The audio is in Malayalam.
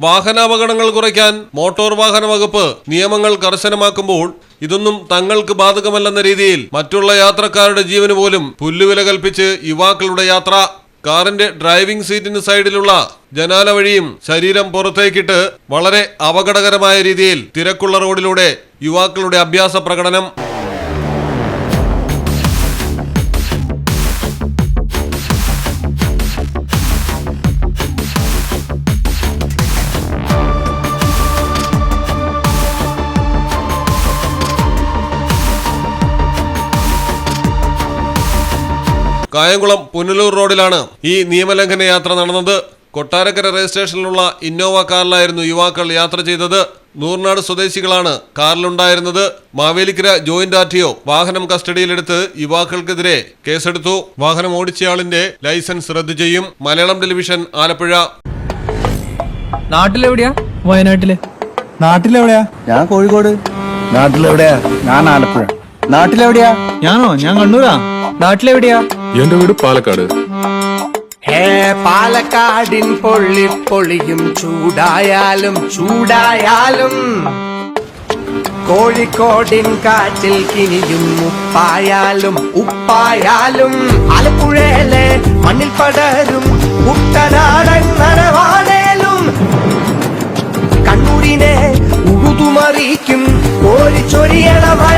വാഹനാപകടങ്ങൾ കുറയ്ക്കാൻ മോട്ടോർ വാഹന വകുപ്പ് നിയമങ്ങൾ കർശനമാക്കുമ്പോൾ ഇതൊന്നും തങ്ങൾക്ക് ബാധകമല്ലെന്ന രീതിയിൽ മറ്റുള്ള യാത്രക്കാരുടെ ജീവന് പോലും പുല്ലുവില കൽപ്പിച്ച് യുവാക്കളുടെ യാത്ര. കാറിന്റെ ഡ്രൈവിംഗ് സീറ്റിന് സൈഡിലുള്ള ജനാല വഴിയും ശരീരം പുറത്തേക്കിട്ട് വളരെ അപകടകരമായ രീതിയിൽ തിരക്കുള്ള റോഡിലൂടെ യുവാക്കളുടെ അഭ്യാസ പ്രകടനം. കായംകുളം പുനലൂർ റോഡിലാണ് ഈ നിയമലംഘന യാത്ര നടന്നത്. കൊട്ടാരക്കര രജിസ്ട്രേഷനിലുള്ള ഇന്നോവ കാറിലായിരുന്നു യുവാക്കൾ യാത്ര ചെയ്തത്. നൂർനാട് സ്വദേശികളാണ് കാറിലുണ്ടായിരുന്നത്. Mavelikkara joint R T O വാഹനം കസ്റ്റഡിയിലെടുത്ത് യുവാക്കൾക്കെതിരെ കേസെടുത്തു. വാഹനം ഓടിച്ചയാളിന്റെ ലൈസൻസ് റദ്ദു ചെയ്യും. മലയാളം ടെലിവിഷൻ ആലപ്പുഴ. നാട്ടിലെവിടെയാ? വയനാട്ടിൽ. നാട്ടിലെവിടെയാ? ഞാൻ കോഴിക്കോട്. നാട്ടിലെവിടെയാ? ഞാൻ ആലപ്പുഴ. നാട്ടിലെവിടെയാ? ഞാനോ? ഞാൻ കണ്ണൂരാ. നാട്ടിലെവിടെയാ? എന്റെ വീട് പാലക്കാട്. ഹേ പാലക്കാടിൻ പൊള്ളി പൊളിയും ചൂടായാലും ചൂടായാലും. കോഴിക്കോടിൻ കാറ്റിൽ കിനിയും ഉപ്പായാലും ഉപ്പായാലും. ആലപ്പുഴയിലെ മണ്ണിൽ പടരും കുട്ടനാടൻ നനവാണേലും കണ്ണൂരിനെ ഉഴുതുമറിക്കും കോരിച്ചൊരിയണ മഴയായാലും